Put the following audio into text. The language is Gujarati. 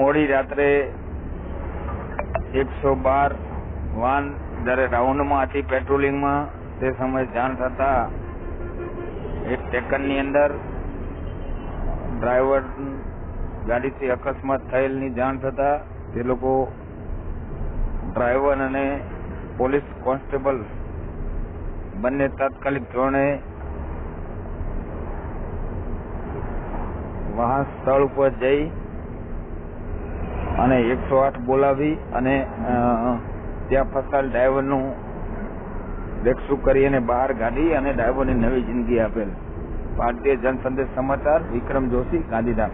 મોડી રાત્રે એકસો બાર વાન જયારે રાઉન્ડમાં હતી પેટ્રોલિંગમાં તે સમયે જાણ થતા એક સેકન્ડની અંદર ડ્રાઈવર ગાડીથી અકસ્માત થયેલની જાણ થતા તે લોકો ડ્રાઈવર અને પોલીસ કોન્સ્ટેબલ બંને તાત્કાલિક ધોરણે વાહન સ્થળ ઉપર જઈ અને એકસો આઠ બોલાવી અને ત્યાં ફસાયેલ ડ્રાઈવરનું રેક્સુ કરી અને બહાર કાઢી અને ડ્રાઈવરને નવી જિંદગી આપેલ. ભારતીય જનસંદેશ સમાચાર વિક્રમ જોશી, ગાંધીધામ.